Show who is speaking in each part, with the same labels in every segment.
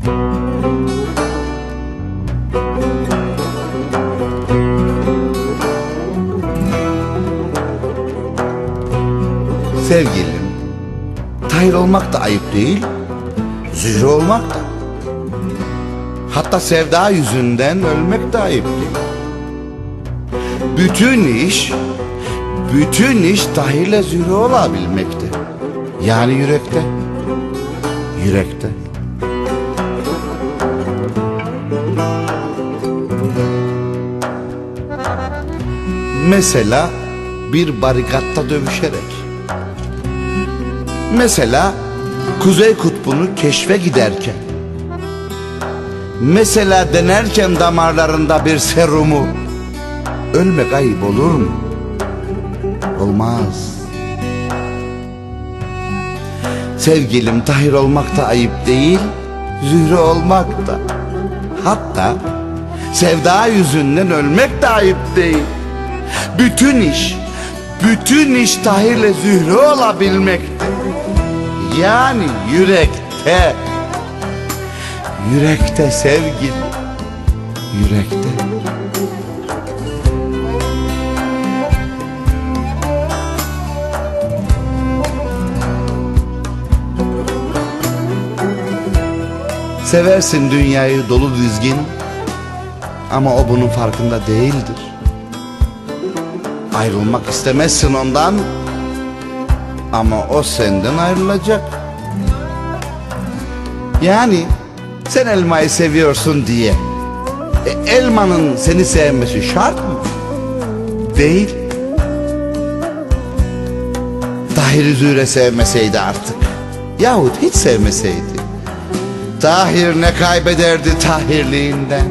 Speaker 1: Sevgilim, Tahir olmak da ayıp değil, Zühre olmak da. Hatta sevda yüzünden ölmek de ayıp değil. Bütün iş, bütün iş Tahir'le Zühre olabilmekte. Yani yürekte. Yürekte. Mesela bir barikatta dövüşerek. Mesela Kuzey Kutbu'nu keşfe giderken. Mesela denerken damarlarında bir serumu. Ölmek ayıp olur mu? Olmaz. Sevgilim Tahir olmak da ayıp değil, Zühre olmak da. Hatta sevda yüzünden ölmek de ayıp değil. Bütün iş, bütün iş Tahir'le Zühre olabilmekte. Yani yürekte. Yürekte sevgili. Yürekte. Seversin dünyayı dolu dizgin ama o bunun farkında değildir. Ayrılmak istemezsin ondan ama o senden ayrılacak. Yani sen elmayı seviyorsun diye e, elmanın seni sevmesi şart mı? Değil. Tahir Zühre sevmeseydi artık yahut hiç sevmeseydi Tahir ne kaybederdi Tahirliğinden.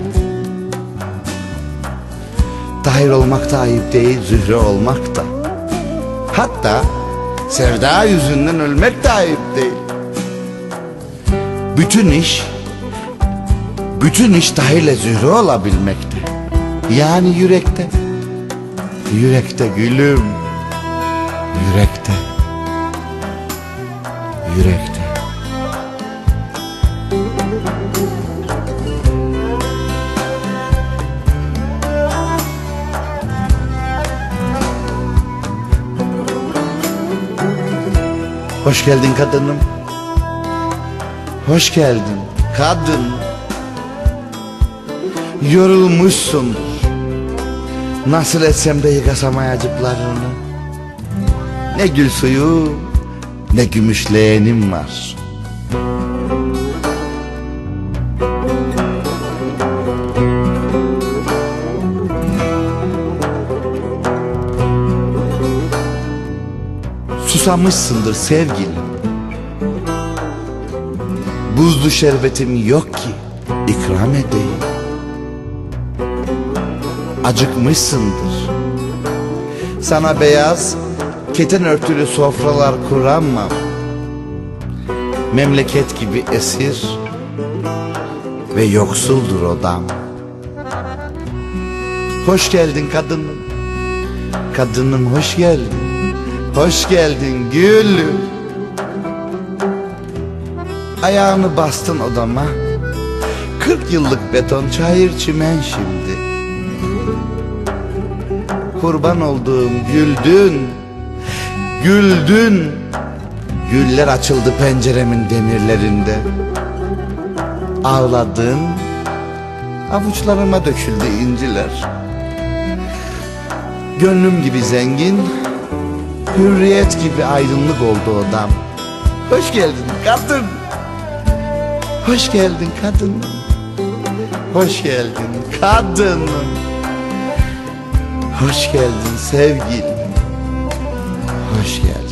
Speaker 1: Tahir olmak da ayıp değil Zühre olmak da. Hatta sevda yüzünden ölmek de ayıp değil. Bütün iş Bütün iş Tahir'le Zühre olabilmekte. Yani yürekte. Yürekte gülüm. Yürekte. Yürekte Hoş geldin kadınım. Hoş geldin kadın. Yorulmuşsundur. Nasıl etsem de yıkasam ayacıklarını. Ne gül suyu ne gümüş leğenim var. Susamışsındır sevgilim. Buzlu şerbetim yok ki ikram edeyim. Acıkmışsındır. Sana beyaz keten örtülü sofralar kuramam. Memleket gibi esir ve yoksuldur odam. Hoş geldin kadınım. Kadınım hoş geldin Hoş geldin gülüm. Ayağını bastın odama. Kırk yıllık beton çayır çimen şimdi. Kurban olduğum güldün. Güldün. Güller açıldı penceremin demirlerinde. Ağladın. Avuçlarıma döküldü inciler. Gönlüm gibi zengin Hürriyet gibi aydınlık oldu odam. Hoş geldin kadın. Hoş geldin kadın. Hoş geldin kadın. Hoş geldin sevgilim. Hoş geldin